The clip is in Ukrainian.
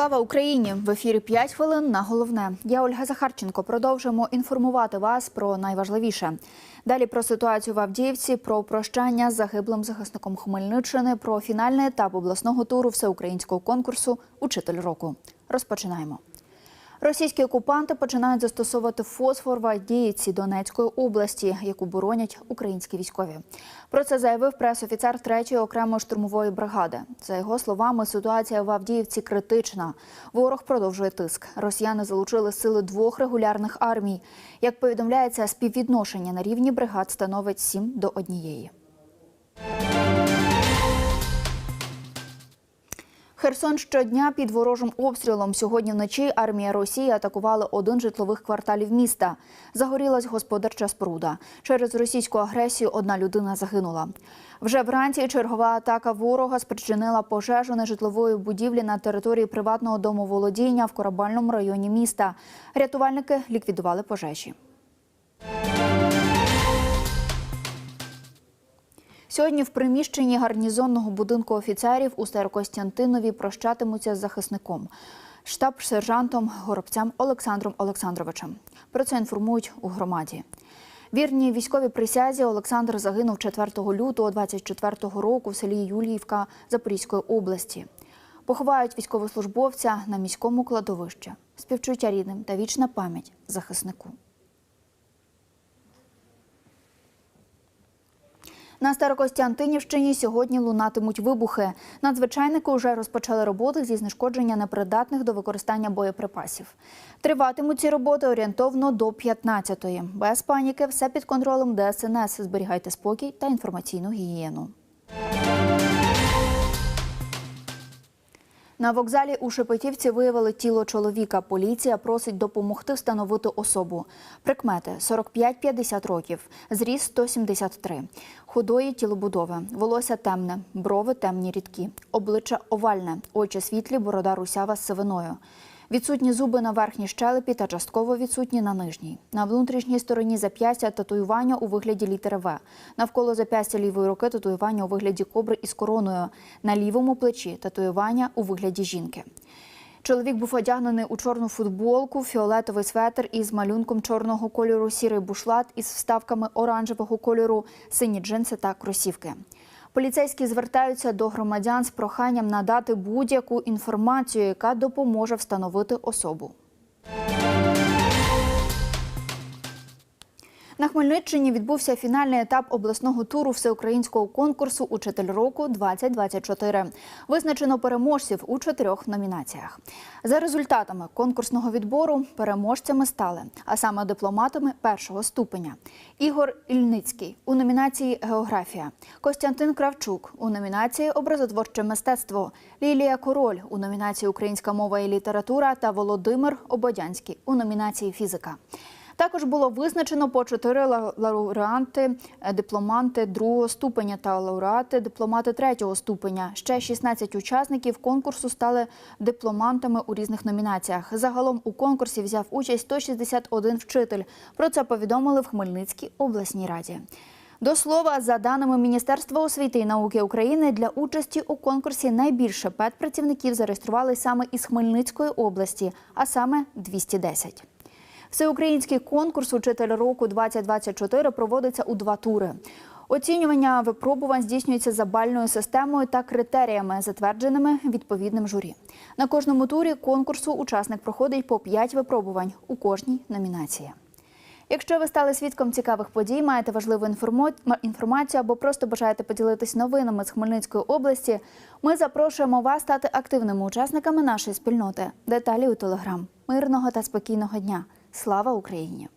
Слава Україні! В ефірі 5 хвилин на головне. Я Ольга Захарченко. Продовжимо інформувати вас про найважливіше. Далі про ситуацію в Авдіївці, про прощання з загиблим захисником Хмельниччини, про фінальний етап обласного туру всеукраїнського конкурсу Учитель року. Розпочинаємо. Російські окупанти починають застосовувати фосфор в Авдіївці Донецької області, яку боронять українські військові. Про це заявив пресофіцер 3-ї окремої штурмової бригади. За його словами, ситуація в Авдіївці критична. Ворог продовжує тиск. Росіяни залучили сили двох регулярних армій. Як повідомляється, співвідношення на рівні бригад становить 7 до однієї. Херсон щодня під ворожим обстрілом. Сьогодні вночі армія Росії атакувала один житлових кварталів міста. Загорілась господарча споруда. Через російську агресію одна людина загинула. Вже вранці чергова атака ворога спричинила пожежу нежитлової будівлі на території приватного домоволодіння в корабельному районі міста. Рятувальники ліквідували пожежі. Сьогодні в приміщенні гарнізонного будинку офіцерів у Старокостянтинові прощатимуться з захисником, штаб-сержантом горобцям Олександром Олександровичем. Про це інформують у громаді. Вірні військовій присязі Олександр загинув 4 лютого 24 року в селі Юліївка Запорізької області. Поховають військовослужбовця на міському кладовищі. Співчуття рідним та вічна пам'ять захиснику. На Старокостянтинівщині сьогодні лунатимуть вибухи. Надзвичайники вже розпочали роботи зі знешкодження непридатних до використання боєприпасів. Триватимуть ці роботи орієнтовно до 15-ї. Без паніки, все під контролем ДСНС. Зберігайте спокій та інформаційну гігієну. На вокзалі у Шепетівці виявили тіло чоловіка. Поліція просить допомогти встановити особу. Прикмети 45-50 років, зріст 173, худої тілобудови, волосся темне, брови темні рідкі, обличчя овальне, очі світлі, борода русява з сивиною. Відсутні зуби на верхній щелепі та частково відсутні на нижній. На внутрішній стороні зап'ястя татуювання у вигляді літери В. Навколо зап'ястя лівої руки татуювання у вигляді кобри із короною. На лівому плечі татуювання у вигляді жінки. Чоловік був одягнений у чорну футболку, фіолетовий светр із малюнком чорного кольору, сірий бушлат із вставками оранжевого кольору, сині джинси та кросівки. Поліцейські звертаються до громадян з проханням надати будь-яку інформацію, яка допоможе встановити особу. На Хмельниччині відбувся фінальний етап обласного туру всеукраїнського конкурсу Учитель року 2024 Визначено переможців у чотирьох номінаціях. За результатами конкурсного відбору переможцями стали, а саме дипломатами першого ступеня: Ігор Ільницький у номінації Географія, Костянтин Кравчук у номінації Образотворче мистецтво, Лілія Король у номінації Українська мова і література та Володимир Ободянський у номінації Фізика. Також було визначено по чотири ла- лауреанти, е, дипломанти другого ступеня та лауреати, дипломати третього ступеня. Ще 16 учасників конкурсу стали дипломантами у різних номінаціях. Загалом у конкурсі взяв участь 161 вчитель. Про це повідомили в Хмельницькій обласній раді. До слова, за даними Міністерства освіти і науки України, для участі у конкурсі найбільше педпрацівників зареєстрували саме із Хмельницької області, а саме 210. Всеукраїнський конкурс Учитель року 2024 проводиться у два тури. Оцінювання випробувань здійснюється за бальною системою та критеріями, затвердженими відповідним журі. На кожному турі конкурсу учасник проходить по 5 випробувань у кожній номінації. Якщо ви стали свідком цікавих подій, маєте важливу інформацію або просто бажаєте поділитись новинами з Хмельницької області, ми запрошуємо вас стати активними учасниками нашої спільноти. Деталі у телеграм. Мирного та спокійного дня. Слава Україні!